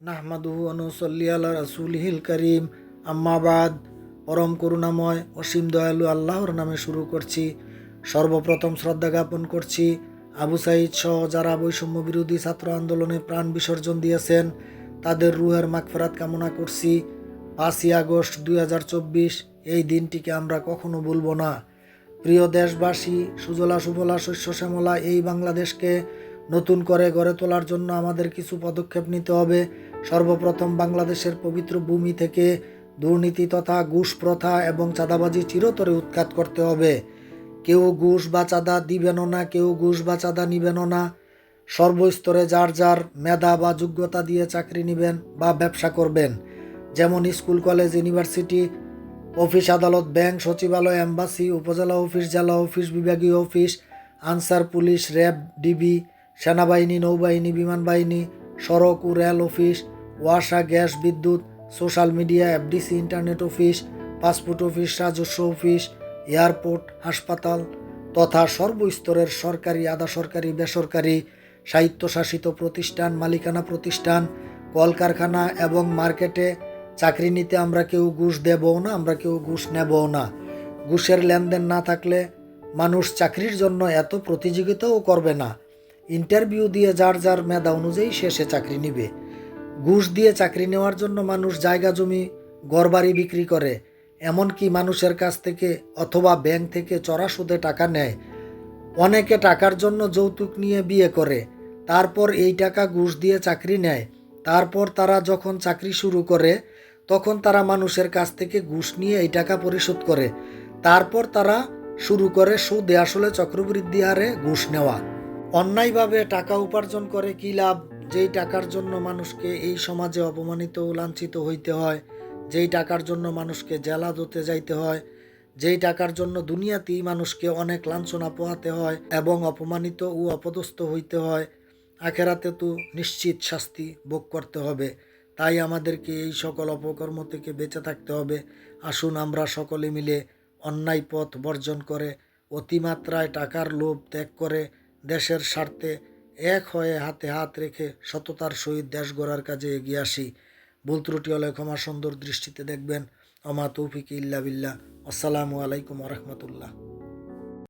নাহমাদুহু রাসুলহিল করিম। আম্মাবাদ পরম করুণাময়, অসীম দয়ালু আল্লাহর নামে শুরু করছি। সর্বপ্রথম শ্রদ্ধা জ্ঞাপন করছি। আবু সাইদ সহ যারা বৈষম্য বিরোধী ছাত্র আন্দোলনে প্রাণ বিসর্জন দিয়েছেন, তাদের রুহের মাগফেরাত কামনা করছি। পাঁচই আগস্ট দুই হাজার চব্বিশ, এই দিনটিকে আমরা কখনো ভুলবো না। প্রিয় দেশবাসী, সুজলা সুফলা শস্য শ্যামলা এই বাংলাদেশকে নতুন করে গড়ে তোলার জন্য আমাদের কিছু পদক্ষেপ নিতে হবে। সর্বপ্রথম বাংলাদেশের পবিত্র ভূমি থেকে দুর্নীতি তথা ঘুষ প্রথা এবং চাঁদাবাজি চিরতরে উৎখাত করতে হবে। কেউ ঘুষ বা চাঁদা দিবেনও না, কেউ ঘুষ বা চাঁদা নিবেনও না। সর্বস্তরে যার যার মেধা বা যোগ্যতা দিয়ে চাকরি নেবেন বা ব্যবসা করবেন। যেমন স্কুল, কলেজ, ইউনিভার্সিটি, অফিস, আদালত, ব্যাংক, সচিবালয়, এম্বাসি, উপজেলা অফিস, জেলা অফিস, বিভাগীয় office, Ansar, police, RAB, DB সেনাবাহিনী, নৌবাহিনী বিমান বাহিনী সড়ক ও রেল অফিস, ওয়াসা, গ্যাস, বিদ্যুৎ, social media, FDC, internet office, passport office, রাজস্ব অফিস, এয়ারপোর্ট, হাসপাতাল তথা সর্বস্তরের সরকারি, আধা সরকারি, বেসরকারি স্বায়ত্তশাসিত প্রতিষ্ঠান, মালিকানা প্রতিষ্ঠান, কলকারখানা এবং মার্কেটে চাকরি নিতে আমরা কেউ ঘুষ দেবও না, আমরা কেউ ঘুষ নেবও না। ঘুষের লেনদেন না থাকলে মানুষ চাকরির জন্য এত প্রতিযোগিতাও করবে না। ইন্টারভিউ দিয়ে যার যার মেধা অনুযায়ী সে চাকরি নিবে। ঘুষ দিয়ে চাকরি নেওয়ার জন্য মানুষ জায়গা জমি, ঘরবাড়ি বিক্রি করে, এমনকি মানুষের কাছ থেকে অথবা ব্যাংক থেকে চড়া সুদে টাকা নেয়। অনেকে টাকার জন্য যৌতুক নিয়ে বিয়ে করে, তারপর এই টাকা ঘুষ দিয়ে চাকরি নেয়। তারপর তারা যখন চাকরি শুরু করে, তখন তারা মানুষের কাছ থেকে ঘুষ নিয়ে এই টাকা পরিশোধ করে। তারপর তারা শুরু করে সুদে আসলে চক্রবৃদ্ধি হারে ঘুষ নেওয়া। অন্যায়ভাবে টাকা উপার্জন করে কি লাভ? যেই টাকার জন্য মানুষকে এই সমাজে অপমানিত ও লাঞ্ছিত হইতে হয়, যেই টাকার জন্য মানুষকে জেলা দতে যাইতে হয়, যেই টাকার জন্য দুনিয়াতেই মানুষকে অনেক লাঞ্ছনা পোহাতে হয় এবং অপমানিত ও অপদস্থ হইতে হয়, আখেরাতে তো নিশ্চিত শাস্তি ভোগ করতে হবে। তাই আমাদেরকে এই সকল অপকর্ম থেকে বেঁচে থাকতে হবে। আসুন আমরা সকলে মিলে অন্যায় পথ বর্জন করে, অতিমাত্রায় টাকার লোভ ত্যাগ করে দেশের স্বার্থে এক হয়ে হাতে হাত রেখে সততার সহিত দেশ গড়ার কাজে এগিয়ে আসি। ভুল ত্রুটি হলে ক্ষমা সুন্দর দৃষ্টিতে দেখবেন। অমা তৌফিক ইল্লা বিল্লা আসসালামু আলাইকুম রহমতুল্লাহ।